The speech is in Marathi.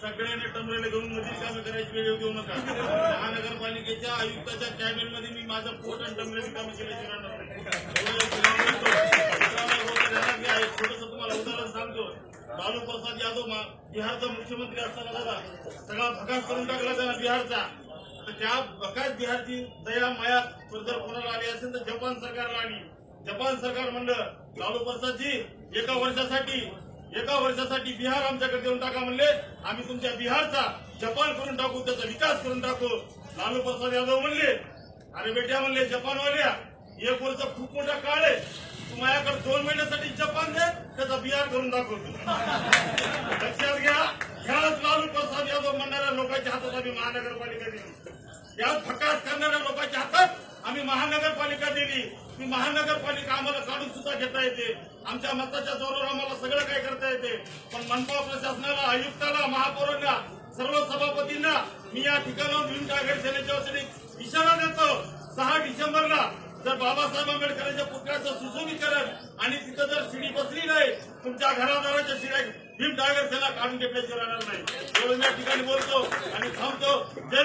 सगळ्यांनी टमरेले घेऊन मधील कामं करायची वेळ देऊ नका. महानगरपालिकेच्या आयुक्ताच्या कॅबिनेटमध्ये मी माझं पोट आणि टमरेची कामं केल्याची राहणार छोटस तुम्हाला उदाहरण सांगतो. लालू प्रसाद यादव बिहारचा मुख्यमंत्री असताना दादा सगळा भकास करून टाकला त्याला बिहारचा. तर त्या भकास बिहारची दया माया जर कोणाला आली असेल तर जपान सरकारला आली. जपान सरकार म्हणलं लालू प्रसादजी एका वर्षासाठी एका वर्षासाठी बिहार आमच्याकडे देऊन टाका म्हणले. आम्ही तुमच्या बिहारचा जपान करून टाकू त्याचा विकास करून टाकू. लालू प्रसाद यादव म्हणले अरे बेट्या म्हणले जपानवाल्या एक वर्ष खूप मोठा काळ आहे. तू माझ्याकडे दोन महिन्यासाठी जपान दे त्याचा बिहार करून दाखवतो लक्षात घ्या ह्याच लालू प्रसाद यादव म्हणणाऱ्या लोकांच्या हातात आम्ही महानगरपालिका दिली. या फकास करणाऱ्या आम्ही महानगरपालिका दिली ती महानगरपालिका आम्हाला काढून सुद्धा घेता येते. आमच्या मताच्या जोरावर आम्हाला सगळं काय करता येते. पण मनपा प्रशासनाला आयुक्ताला महापौरांना सर्व सभापतींना मी या ठिकाणावर भीम टायगर सेनेच्या वतीने इशारा देतो. सहा डिसेंबरला जर बाबासाहेब आंबेडकरांच्या पुतळ्याचं सुशोभीकरण आणि तिथं जर शिडी बसली नाही तुमच्या घरादाराच्या शिड्या भीम टायगर सेना काढून घेतल्याची राहणार नाही. म्हणून या ठिकाणी बोलतो आणि थांबतो. जय